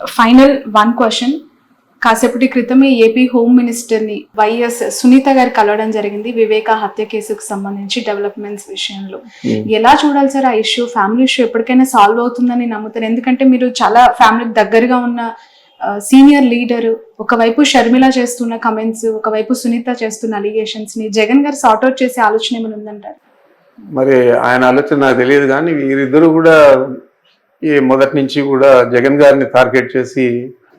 Final one question కాసేపటి క్రితమే AP home మినిస్టర్ని వైఎస్ సునీత గారు కలవడం జరిగింది వివేక హత్య కేసుకు సంబంధించి డెవలప్మెంట్స్ విషయంలో. ఎలా చూడాలి సార్ ఆ ఇష్యూ ఫ్యామిలీ ఇష్యూ ఎప్పటికైనా సాల్వ్ అవుతుందని నమ్ముతారు. ఎందుకంటే మీరు చాలా ఫ్యామిలీకి దగ్గరగా ఉన్న సీనియర్ లీడర్ ఒకవైపు షర్మిల చేస్తున్న కమెంట్స్ ఒకవైపు సునీత చేస్తున్న అలిగేషన్స్ని జగన్ గారు సార్ట్అవుట్ చేసే ఆలోచన ఏమైనా ఉందంటారు? మరి ఆయన ఆలోచన నాకు తెలియదు కానీ వీరిద్దరూ కూడా ఈ మొదటి నుంచి కూడా జగన్ గారిని టార్గెట్ చేసి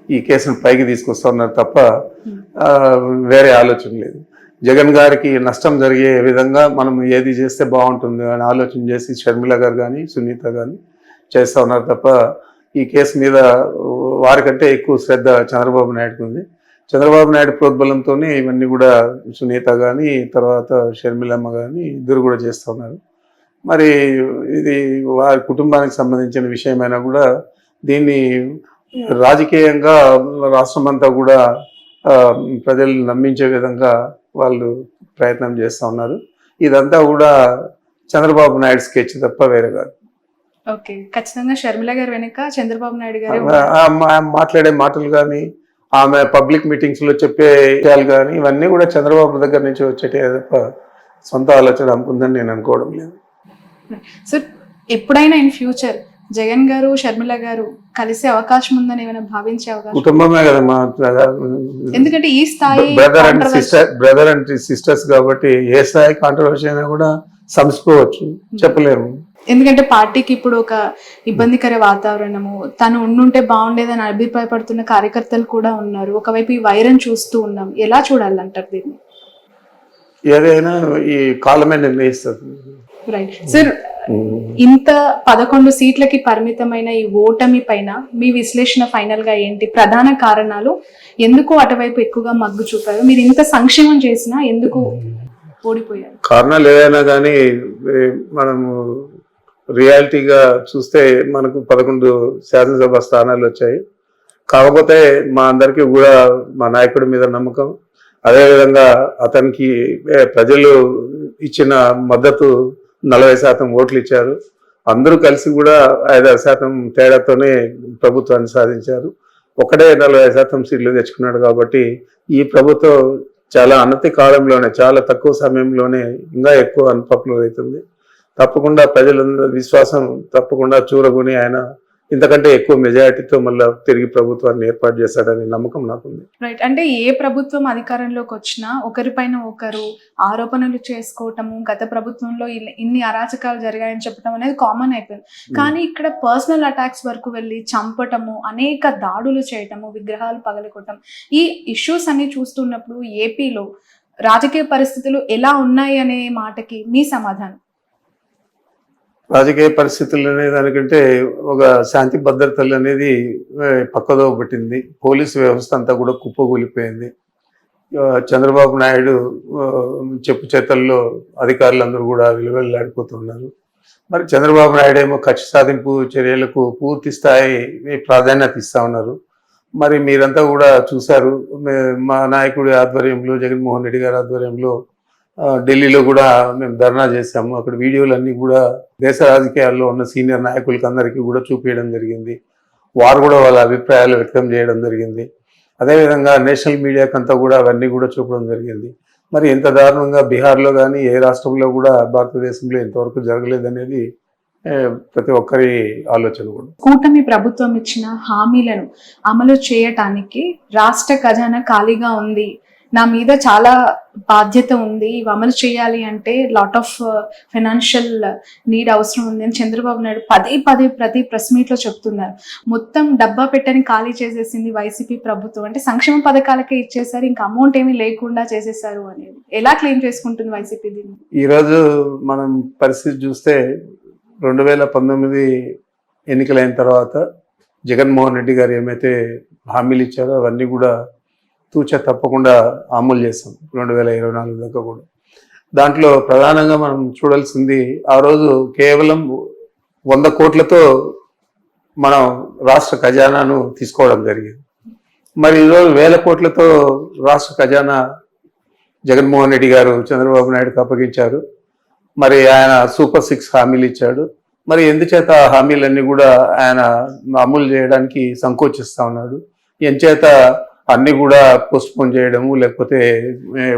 ఈ కేసును పైకి తీసుకొస్తున్నారు తప్ప వేరే ఆలోచన లేదు. జగన్ గారికి నష్టం జరిగే విధంగా మనం ఏది చేస్తే బాగుంటుంది అని ఆలోచన చేసి షర్మిల గారు కానీ సునీత కానీ చేస్తూ ఉన్నారు తప్ప ఈ కేసు మీద వారికంటే ఎక్కువ శ్రద్ధ చంద్రబాబు నాయుడుకు ఉంది. చంద్రబాబు నాయుడు ప్రోద్బలంతోనే ఇవన్నీ కూడా సునీత కానీ తర్వాత షర్మిలమ్మ కానీ ఇద్దరు కూడా చేస్తూ ఉన్నారు. మరి ఇది వారి కుటుంబానికి సంబంధించిన విషయమైనా కూడా దీన్ని రాజకీయంగా రాష్ట్రం అంతా కూడా ఆ, ప్రజల్ని నమ్మించే విధంగా వాళ్ళు ప్రయత్నం చేస్తూ ఉన్నారు. ఇదంతా కూడా చంద్రబాబు నాయుడు స్కెచ్ తప్ప వేరే కాదు. ఓకే. ఖచ్చితంగా షర్మిల గారు వెనుక చంద్రబాబు నాయుడు గారు మాట్లాడే మాటలు కానీ ఆమె పబ్లిక్ మీటింగ్స్లో చెప్పే విషయాలు కానీ ఇవన్నీ కూడా చంద్రబాబు దగ్గర నుంచి వచ్చేటే తప్ప సొంత ఆలోచన అనుకుందని నేను అనుకోవడం లేదు. సో ఎప్పుడైనా ఇన్ ఫ్యూచర్ జగన్ గారు షర్మిల గారు కలిసే అవకాశం ఉందని ఏమైనా భావించే అవకాశం కుటుంబమే కదా ఎందుకంటే ఈ స్థాయి brother and sister brother and sisters కాబట్టి ఏ స్థాయి కాంట్రవర్సీ అయినా కూడా సంసుకోవచ్చు చెప్పలేము. ఎందుకంటే పార్టీకి ఇప్పుడు ఒక ఇబ్బందికర వాతావరణము తను ఉండుంటే బాగుండేదని అభిప్రాయపడుతున్న కార్యకర్తలు కూడా ఉన్నారు. ఒకవైపు ఈ వైరం చూస్తూ ఉన్నాం. ఎలా చూడాలంటారు దీన్ని? ఏదైనా ఈ కాలమే నిర్ణయిస్తుంది. రైట్ సార్ ఇంత పదకొండు సీట్లకి పరిమితమైన ఈ ఓటమి పైన మీ విశ్లేషణ ఫైనల్గా ఏంటి? ప్రధాన కారణాలు ఎందుకు అటువైపు ఎక్కువగా మగ్గు చూపారు? మీరు ఇంత సంక్షేమం చేసినా ఎందుకు ఓడిపోయారు? కారణాలు ఏదైనా కానీ మనము రియాలిటీగా చూస్తే మనకు పదకొండు శాసనసభ స్థానాలు వచ్చాయి. కాకపోతే మా అందరికీ కూడా మా నాయకుడి మీద నమ్మకం. అదేవిధంగా అతనికి ప్రజలు ఇచ్చిన మద్దతు నలభై శాతం ఓట్లు ఇచ్చారు. అందరూ కలిసి కూడా ఐదారు శాతం తేడాతోనే ప్రభుత్వాన్ని సాధించారు. ఒకటే నలభై శాతం సీట్లు తెచ్చుకున్నాడు కాబట్టి ఈ ప్రభుత్వం చాలా అనతి కాలంలోనే చాలా తక్కువ సమయంలోనే ఇంకా ఎక్కువ అన్పాపులర్ అవుతుంది తప్పకుండా ప్రజలందరూ విశ్వాసం తప్పకుండా చూరగొని ఆయన ఇంతకంటే ఎక్కువ మెజారిటీతో మళ్ళీ తిరిగి ప్రభుత్వాన్ని ఏర్పాటు చేస్తాడని నమ్మకం నాకుంది. రైట్ అంటే ఏ ప్రభుత్వం అధికారంలోకి వచ్చినా ఒకరిపైన ఒకరు ఆరోపణలు చేసుకోవటము గత ప్రభుత్వంలో ఇన్ని- అరాచకాలు జరిగాయని చెప్పడం అనేది కామన్ అయిపోయింది. కానీ ఇక్కడ పర్సనల్ అటాక్స్ వరకు వెళ్ళి చంపటము అనేక దాడులు చేయటము విగ్రహాలు పగలకొట్టడం ఈ ఇష్యూస్ అన్ని చూస్తున్నప్పుడు ఏపీలో రాజకీయ పరిస్థితులు ఎలా ఉన్నాయి అనే మాటకి మీ సమాధానం. రాజకీయ పరిస్థితులు అనే దానికంటే ఒక శాంతి భద్రతలు అనేది పక్కదో పట్టింది. పోలీసు వ్యవస్థ అంతా కూడా కుప్పకూలిపోయింది. చంద్రబాబు నాయుడు చెప్పు చేతల్లో అధికారులందరూ కూడా విలువెల్లాడిపోతున్నారు మరి చంద్రబాబు నాయుడు ఏమో కక్ష సాధింపు చర్యలకు పూర్తి స్థాయి ప్రాధాన్యత ఇస్తా ఉన్నారు. మరి మీరంతా కూడా చూశారు మా నాయకుడి ఆధ్వర్యంలో జగన్మోహన్ రెడ్డి గారి ఆధ్వర్యంలో ఢిల్లీలో కూడా మేము ధర్నా చేశాము. అక్కడ వీడియోలు అన్నీ కూడా దేశ రాజకీయాల్లో ఉన్న సీనియర్ నాయకులకి అందరికీ కూడా చూపించడం జరిగింది. వారు కూడా వాళ్ళ అభిప్రాయాలు వ్యక్తం చేయడం జరిగింది. అదేవిధంగా నేషనల్ మీడియాకంతా కూడా అవన్నీ కూడా చూపడం జరిగింది. మరి ఎంత దారుణంగా బీహార్లో కానీ ఏ రాష్ట్రంలో కూడా భారతదేశంలో ఇంతవరకు జరగలేదనేది ప్రతి ఒక్కరి ఆలోచన కూడా. కూటమి ప్రభుత్వం ఇచ్చిన హామీలను అమలు చేయటానికి రాష్ట్ర ఖజానా ఖాళీగా ఉంది. నా మీద చాలా బాధ్యత ఉంది. ఇవి అమలు చేయాలి అంటే లాట్ ఆఫ్ ఫైనాన్షియల్ నీడ్ అవసరం ఉంది అని చంద్రబాబు నాయుడు పదే పదే ప్రతి ప్రెస్ మీట్లో చెప్తున్నారు. మొత్తం డబ్బా పెట్టని ఖాళీ చేసేసింది వైసీపీ ప్రభుత్వం. అంటే సంక్షేమ పథకాలకే ఇచ్చేసారు ఇంకా అమౌంట్ ఏమీ లేకుండా చేసేసారు అనేది. ఎలా క్లెయిమ్ చేసుకుంటుంది వైసీపీ దీన్ని? ఈరోజు మనం పరిస్థితి చూస్తే రెండు వేల పంతొమ్మిది ఎన్నికలైన తర్వాత జగన్మోహన్ రెడ్డి గారు ఏమైతే హామీలు ఇచ్చారో అవన్నీ కూడా తూచ తప్పకుండా అమలు చేసాం రెండు వేల ఇరవై నాలుగు దాకా కూడా. దాంట్లో ప్రధానంగా మనం చూడాల్సింది ఆ రోజు కేవలం వంద కోట్లతో మనం రాష్ట్ర ఖజానాను తీసుకోవడం జరిగింది. మరి ఈరోజు వేల కోట్లతో రాష్ట్ర ఖజానా జగన్మోహన్ రెడ్డి గారు చంద్రబాబు నాయుడుకు అప్పగించారు. మరి ఆయన సూపర్ సిక్స్ హామీలు ఇచ్చాడు. మరి ఎందుచేత ఆ హామీలన్నీ కూడా ఆయన అమలు చేయడానికి సంకోచిస్తా ఉన్నాడు? ఎంచేత అన్ని కూడా పోస్ట్పోన్ చేయడము లేకపోతే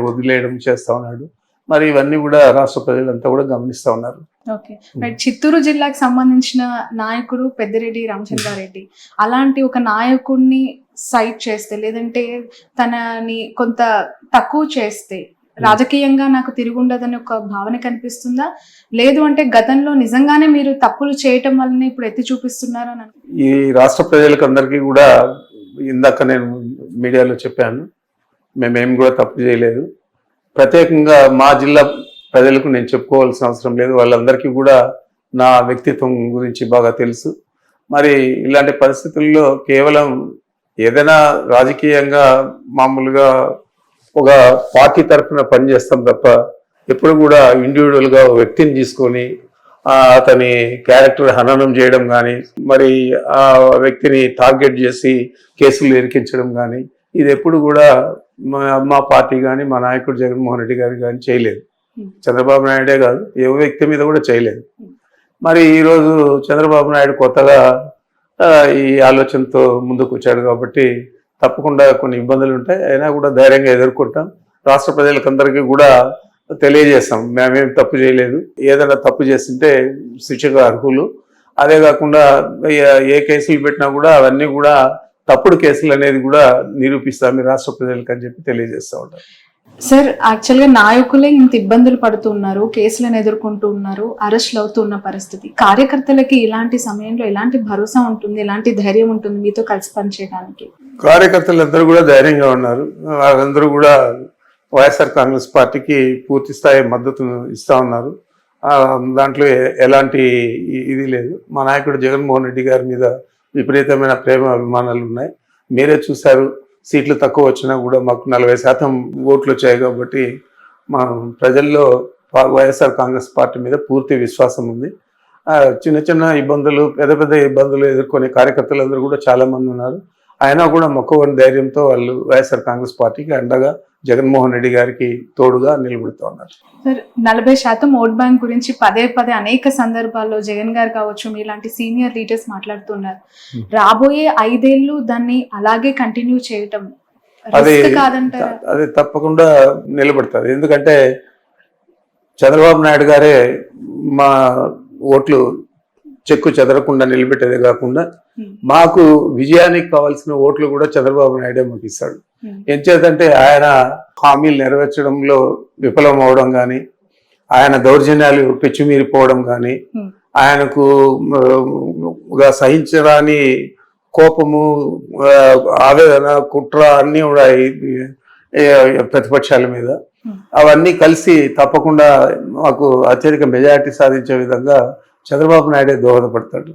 వదిలేయడం చేస్తా ఉన్నాడు. మరి ఇవన్నీ కూడా రాష్ట్ర ప్రజలంతా కూడా గమనిస్తా ఉన్నారు. ఓకే. చిత్తూరు జిల్లాకు సంబంధించిన నాయకుడు పెద్దిరెడ్డి రామచంద్రారెడ్డి అలాంటి ఒక నాయకుడిని సైట్ చేస్తే లేదంటే తనని కొంత తక్కువ చేస్తే రాజకీయంగా నాకు తిరుగుండదని ఒక భావన కనిపిస్తుందా? లేదు అంటే గతంలో నిజంగానే మీరు తప్పులు చేయటం వల్లనే ఇప్పుడు ఎత్తి చూపిస్తున్నారు అని అను- ఈ రాష్ట్ర ప్రజలకు అందరికీ కూడా ఇందాక నేను మీడియాలో చెప్పాను. మేమేం కూడా తప్పు చేయలేదు. ప్రత్యేకంగా మా జిల్లా ప్రజలకు నేను చెప్పుకోవాల్సిన అవసరం లేదు. వాళ్ళందరికీ కూడా నా వ్యక్తిత్వం గురించి బాగా తెలుసు. మరి ఇలాంటి పరిస్థితుల్లో కేవలం ఏదైనా రాజకీయంగా మామూలుగా ఒక పార్టీ తరఫున పనిచేస్తాం తప్ప ఎప్పుడు కూడా ఇండివిజువల్గా వ్యక్తిని తీసుకొని అతని క్యారెక్టర్ హననం చేయడం కానీ మరి ఆ వ్యక్తిని టార్గెట్ చేసి కేసులు ఇరికించడం కానీ ఇది ఎప్పుడు కూడా మా మా పార్టీ కానీ మా నాయకుడు జగన్మోహన్ రెడ్డి గారు కానీ చేయలేదు. చంద్రబాబు నాయుడే కాదు ఏ వ్యక్తి మీద కూడా చేయలేదు. మరి ఈరోజు చంద్రబాబు నాయుడు కొత్తగా ఈ ఆలోచనతో ముందుకు వచ్చాడు కాబట్టి తప్పకుండా కొన్ని ఇబ్బందులు ఉంటాయి. అయినా కూడా ధైర్యంగా ఎదుర్కొంటాం. రాష్ట్ర ప్రజలకందరికీ కూడా తెలియజేస్తాం. మేమేం తప్పు చేయలేదు. ఏదైనా తప్పు చేస్తుంటే శిక్షకు అర్హులు. అదే కాకుండా ఏ- కేసులు పెట్టినా కూడా అవన్నీ కూడా తప్పుడు కేసులు అనేది కూడా నిరూపిస్తాం. ఈ రాష్ట్ర ప్రజలకు అని చెప్పి తెలియజేస్తూ ఉంటాం. సార్ యాక్చువల్గా నాయకులే ఇంత ఇబ్బందులు పడుతున్నారు కేసులను ఎదుర్కొంటూ ఉన్నారు అరెస్ట్లు అవుతున్న పరిస్థితి. కార్యకర్తలకి ఇలాంటి సమయంలో ఎలాంటి భరోసా ఉంటుంది ఎలాంటి ధైర్యం ఉంటుంది మీతో కలిసి పనిచేయడానికి? కార్యకర్తలందరూ కూడా ధైర్యంగా ఉన్నారు. వాళ్ళందరూ కూడా వైఎస్ఆర్ కాంగ్రెస్ పార్టీకి పూర్తి స్థాయి మద్దతును ఇస్తా ఉన్నారు. దాంట్లో ఎలాంటి ఇది లేదు. మా నాయకుడు జగన్మోహన్ రెడ్డి గారి మీద విపరీతమైన ప్రేమ అభిమానాలు ఉన్నాయి. మీరే చూశారు సీట్లు తక్కువ వచ్చినా కూడా మాకు నలభై శాతం ఓట్లు వచ్చాయి కాబట్టి మా ప్రజల్లో వైఎస్ఆర్ కాంగ్రెస్ పార్టీ మీద పూర్తి విశ్వాసం ఉంది. చిన్న చిన్న ఇబ్బందులు పెద్ద పెద్ద ఇబ్బందులు ఎదుర్కొనే కార్యకర్తలందరూ కూడా చాలామంది ఉన్నారు. అయినా కూడా మొక్కవని ధైర్యంతో వాళ్ళు వైఎస్ఆర్ కాంగ్రెస్ పార్టీకి అండగా జగన్మోహన్ రెడ్డి గారికి తోడుగా నిలబడుతూ ఉన్నారు. సార్ నలభై శాతం ఓట్ బ్యాంక్ గురించి పదే పదే అనేక సందర్భాల్లో జగన్ గారు కావచ్చు మీలాంటి సీనియర్ లీడర్స్ మాట్లాడుతున్నారు. రాబోయే ఐదేళ్ళు దాన్ని అలాగే కంటిన్యూ చేయటం అది అది తప్పకుండా నిలబడుతుంది. ఎందుకంటే చంద్రబాబు నాయుడు గారే మా ఓట్లు చెక్కు చెదరకుండా నిలబెట్టేదే కాకుండా Hmm. మాకు విజయానికి కావాల్సిన ఓట్లు కూడా చంద్రబాబు నాయుడే మాకు ఇస్తాడు Hmm. ఎంచేతంటే ఆయన హామీలు నెరవేర్చడంలో విఫలం అవడం కానీ ఆయన దౌర్జన్యాలు పెచ్చుమీరిపోవడం కానీ Hmm. ఆయనకు సహించరాని కోపము ఆవేదన కుట్ర అన్నీ కూడా ప్రతిపక్షాల మీద Hmm. అవన్నీ కలిసి తప్పకుండా మాకు అత్యధిక మెజారిటీ సాధించే విధంగా చంద్రబాబు నాయుడే దోహదపడతాడు.